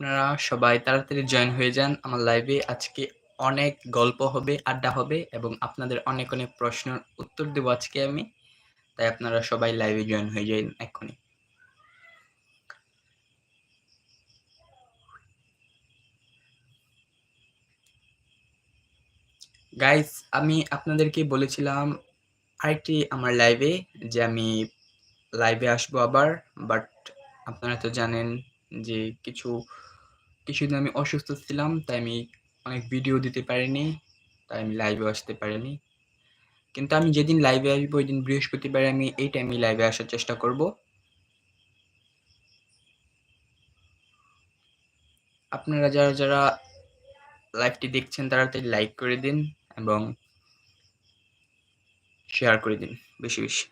আপনারা সবাই তাড়াতাড়ি জয়েন হয়ে যান আমার লাইভে। আজকে অনেক গল্প হবে, আড্ডা হবে এবং আপনাদের অনেক, অনেক প্রশ্নের উত্তর দেব আজকে আমি। তাই আপনারা সবাই লাইভে জয়েন হয়ে যান এক্ষুনি। গাইস আমি আপনাদেরকে বলেছিলাম আরেকটি আমার লাইভে যে আমি লাইভে আসব আবার। বাট আপনারা তো জানেন যে কিছু কিছুদিন আমি অসুস্থ ছিলাম তাই আমি অনেক ভিডিও দিতে পারিনি। তাই আমি লাইভেও আসতে পারিনি। কিন্তু আমি যেদিন লাইভে আসব ওইদিন বৃহস্পতিবারে আমি এই টাইমে লাইভে আসার চেষ্টা করব। আপনারা যারা, যারা লাইভটি দেখছেন তাড়াতাড়ি লাইক করে দিন এবং শেয়ার করে দিন বেশি, বেশি।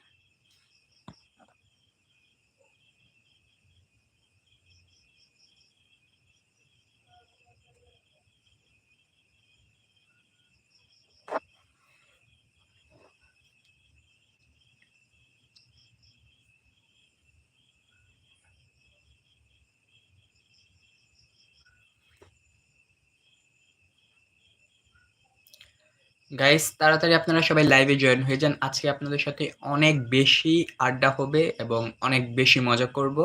গাইস তাড়াতাড়ি আপনারা সবাই লাইভে জয়েন হয়ে যান। আজকে আপনাদের সাথে অনেক বেশি আড্ডা হবে এবং অনেক বেশি মজা করব।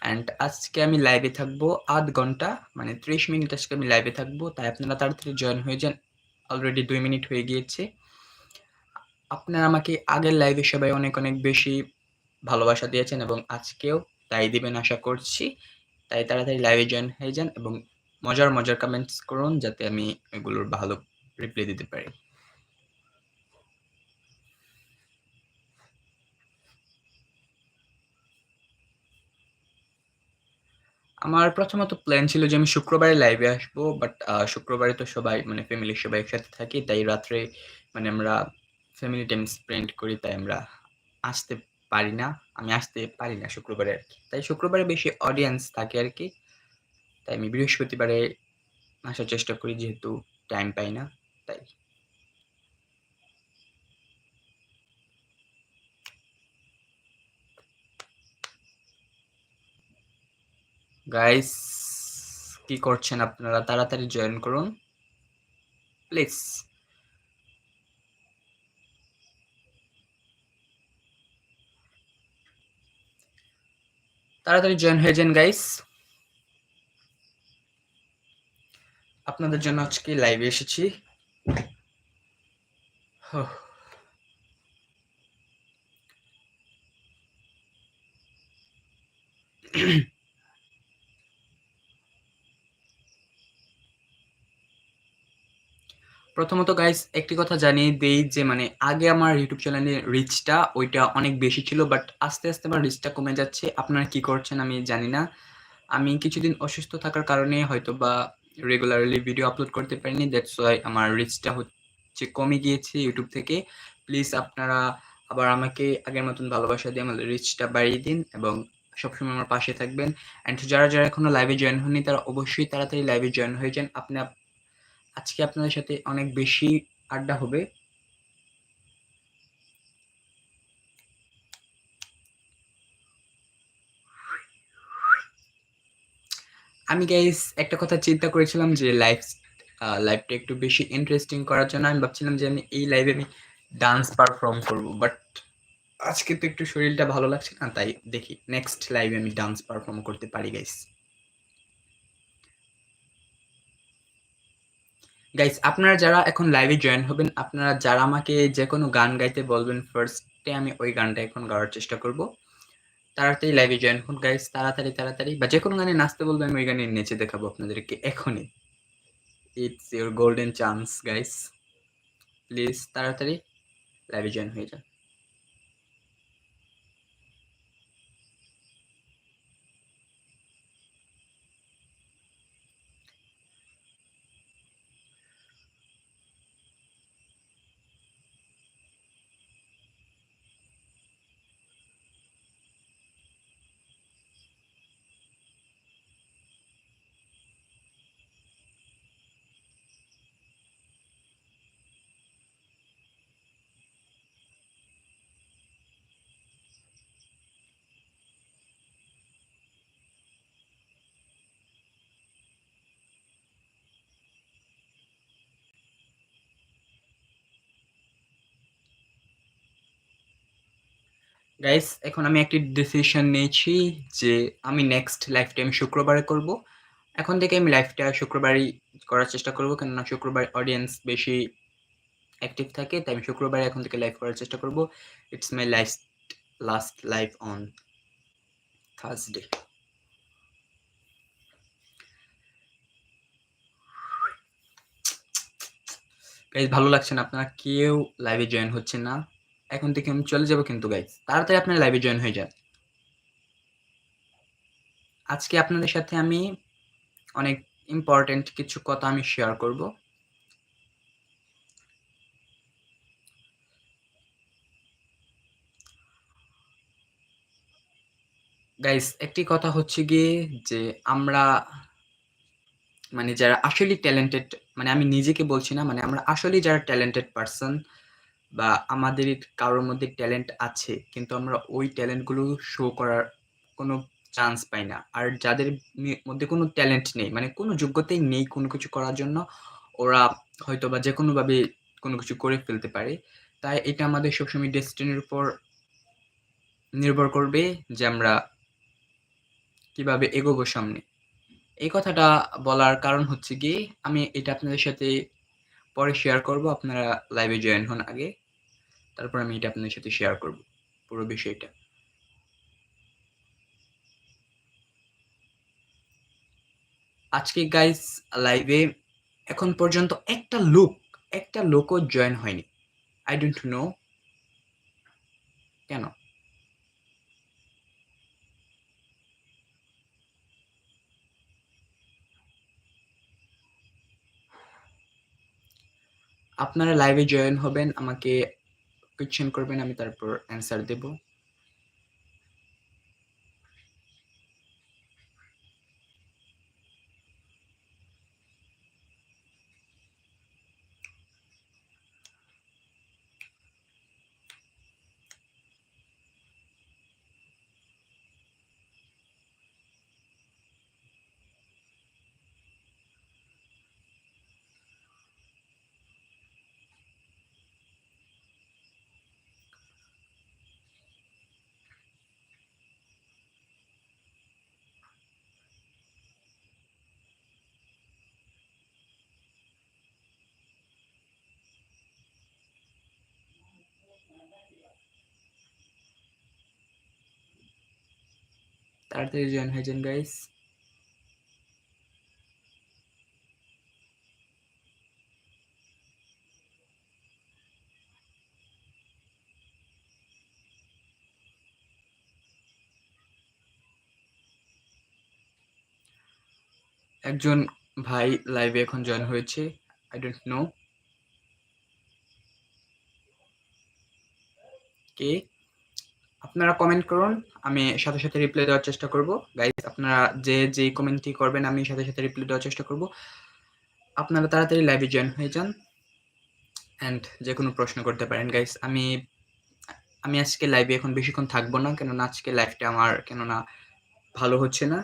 অ্যান্ড আজকে আমি লাইভে থাকব ০.৫ ঘণ্টা মানে ৩০ মিনিট আজকে আমি লাইভে থাকব। তাই আপনারা তাড়াতাড়ি জয়েন হয়ে যান। অলরেডি ২ মিনিট হয়ে গিয়েছে। আপনারা আমাকে আগের লাইভে সবাই অনেক, অনেক বেশি ভালোবাসা দিয়েছেন এবং আজকেও তাই দিবেন আশা করছি। তাই তাড়াতাড়ি লাইভে জয়েন হয়ে যান এবং মজার, মজার কমেন্টস করুন যাতে আমি এগুলোর ভালো রিপ্লাই দিতে পারি। আমার প্রথমত প্ল্যান ছিল যে আমি শুক্রবারে লাইভে আসব। বাট শুক্রবারে তো সবাই মানে ফ্যামিলির সবাই একসাথে থাকি। তাই রাত্রে মানে আমরা ফ্যামিলি টাইম স্পেন্ড করি, তাই আমরা আসতে পারি না। আমি আসতে পারি না শুক্রবারে আর কি তাই শুক্রবারে বেশি অডিয়েন্স থাকে আর কি, তাই আমি বৃহস্পতিবারে আসার চেষ্টা করি, যেহেতু টাইম পাই না, তাই। গাইস কি করছেন আপনারা? তাড়াতাড়ি জয়েন করুন। প্লিজ। তাড়াতাড়ি জয়েন হয়ে যান গাইস। আপনাদের জন্য আজকে লাইভে এসেছি। হোহ! প্রথমত গাইস একটি কথা জানিয়ে দেই যে মানে আগে আমার ইউটিউব চ্যানেলের রিচটা ওইটা অনেক বেশি ছিল। বাট আস্তে, আস্তে আমার রিচটা কমে যাচ্ছে। আপনারা কি করছেন আমি জানি না। আমি কিছুদিন অসুস্থ থাকার কারণে হয়তো বা রেগুলারলি ভিডিও আপলোড করতে পারিনি। দ্যাটস ওয়াই আমার রিচটা হচ্ছে কমে গিয়েছে ইউটিউব থেকে। প্লিজ আপনারা আবার আমাকে আগের মতন ভালোবাসা দিয়ে আমার রিচটা বাড়িয়ে দিন এবং সবসময় আমার পাশে থাকবেন। অ্যান্ড যারা, যারা এখনও লাইভে জয়েন হননি তারা অবশ্যই তাড়াতাড়ি লাইভে জয়েন হয়ে যান। আপনি আপ আজকে আপনাদের সাথে অনেক বেশি আড্ডা হবে। আমি গাইস একটা কথা চিন্তা করেছিলাম যে লাইভ লাইভটা একটু বেশি ইন্টারেস্টিং করার জন্য আমি ভাবছিলাম যে আমি এই লাইভে আমি ডান্স পারফর্ম করব। বাট আজকে তো একটু শরীরটা ভালো লাগছে না। তাই দেখি নেক্সট লাইভে আমি ডান্স পারফর্ম করতে পারি গাইস। গাইস আপনারা যারা এখন লাইভে জয়েন হবেন, আপনারা যারা আমাকে যে কোনো গান গাইতে বলবেন ফার্স্টে আমি ওই গানটা এখন গাওয়ার চেষ্টা করব। তাড়াতাড়ি লাইভে জয়েন হন গাইস তাড়াতাড়ি, তাড়াতাড়ি বা যে কোনো গানে নাচতে বলবেন আমি ওই গানে নেচে দেখাবো আপনাদেরকে এখনই। It's your golden chance guys. Please তাড়াতাড়ি লাইভে জয়েন হয়ে যান। গাইস এখন আমি একটি ডিসিশন নিয়েছি যে আমি নেক্সট লাইভটা আমি শুক্রবারে করব। এখন থেকে আমি লাইভটা শুক্রবারই করার চেষ্টা করব। কেননা শুক্রবার অডিয়েন্স বেশি অ্যাক্টিভ থাকে। তাই আমি শুক্রবারে এখন থেকে লাইভ করার চেষ্টা করব। It's my last last live on Thursday. Guys ভালো লাগছে না, আপনারা কেউ লাইভে জয়েন হচ্ছেন না। এখন থেকে আমি চলে যাব কিন্তু গাইস। তাড়াতাড়ি আপনার লাইভে জয়েন হয়ে যান। আজকে আপনাদের সাথে আমি অনেক ইম্পোর্টেন্ট কিছু কথা আমি শেয়ার করব। গাইস একটি কথা হচ্ছে গিয়ে যে আমরা মানে যারা আসলে ট্যালেন্টেড মানে আমি নিজেকে বলছি না মানে আমরা আসলে যারা ট্যালেন্টেড পারসন বা আমাদের কারোর মধ্যে ট্যালেন্ট আছে, কিন্তু আমরা ওই ট্যালেন্টগুলো শো করার কোনো চান্স পাই না। আর যাদের মধ্যে কোনো ট্যালেন্ট নেই মানে কোনো যোগ্যতাই নেই কোনো কিছু করার জন্য, ওরা হয়তো বা যে কোনোভাবে কোনো কিছু করে ফেলতে পারে। তাই এটা আমাদের সবসময় ডেস্টিনির উপর নির্ভর করবে যে আমরা কীভাবে এগোবো সামনে। এই কথাটা বলার কারণ হচ্ছে গিয়ে, আমি এটা আপনাদের সাথে পরে শেয়ার করব। আপনারা লাইভে জয়েন হন আগে। তারপর আমি এটা আপনাদের সাথে শেয়ার করব পুরো বিষয়টা। আজকে গাইস লাইভে এখন পর্যন্ত একটা লোক, একটা লোকও জয়েন হয়নি। I don't know কেন? আপনারা লাইভে জয়েন হবেন, আমাকে কোয়েশ্চেন করবেন, আমি তারপর অ্যান্সার দেব। তাড়াতাড়ি জয়েন হয়ে যান গাইস। একজন ভাই লাইভে এখন জয়েন হয়েছে। আই don't নো কে? আপনারা কমেন্ট করুন। আমি সাথে, সাথে রিপ্লাই দেওয়ার চেষ্টা করব। গাইস আপনারা যে, যেই কমেন্টটি করবেন আমি সাথে, সাথে রিপ্লাই দেওয়ার চেষ্টা করব। আপনারা তাড়াতাড়ি লাইভে জয়েন হয়ে যান। অ্যান্ড যে কোনো প্রশ্ন করতে পারেন গাইস। আমি আমি আজকে লাইভে এখন বেশিক্ষণ থাকব না। কেননা আজকে লাইভটা আমার কেননা ভালো হচ্ছে না।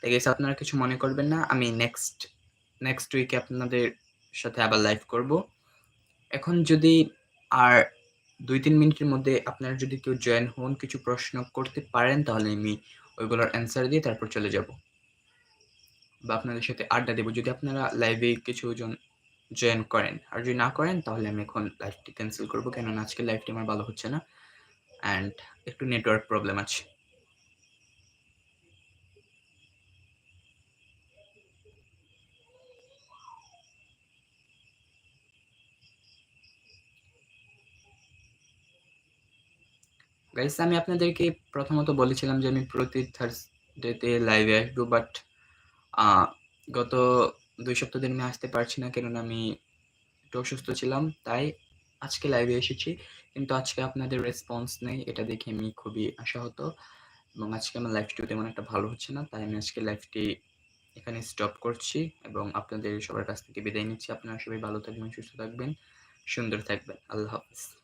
তাই গাইস আপনারা কিছু মনে করবেন না। আমি নেক্সট নেক্সট উইকে আপনাদের সাথে আবার লাইভ করব। এখন যদি আর ২-৩ মিনিটের মধ্যে আপনারা যদি কেউ জয়েন হন, কিছু প্রশ্ন করতে পারেন তাহলে আমি ওইগুলোর অ্যান্সার দিয়ে তারপর চলে যাব। বা আপনাদের সাথে আড্ডা দেবো যদি আপনারা লাইভে কিছু জন জয়েন করেন। আর যদি না করেন তাহলে আমি এখন লাইভটি ক্যান্সেল করব কেননা আজকে লাইভটি আমার ভালো হচ্ছে না। অ্যান্ড একটু নেটওয়ার্ক প্রবলেম আছে। গাইস আমি আপনাদেরকে প্রথমত বলেছিলাম যে আমি প্রতি থার্সডেতে লাইভে আসব বাট গত দুই সপ্তাহ দিন আমি আসতে পারছি না কেননা আমি একটু অসুস্থ ছিলাম। তাই আজকে লাইভে এসেছি। কিন্তু আজকে আপনাদের রেসপন্স নেই। এটা দেখে আমি খুবই আশাহত এবং আজকে আমার লাইফটিও তেমন একটা ভালো হচ্ছে না। তাই আমি আজকে লাইফটি এখানে স্টপ করছি এবং আপনাদের সবার কাছ থেকে বিদায় নিচ্ছি। আপনারা সবাই ভালো থাকবেন, সুস্থ থাকবেন, সুন্দর থাকবেন। আল্লাহ হাফেজ।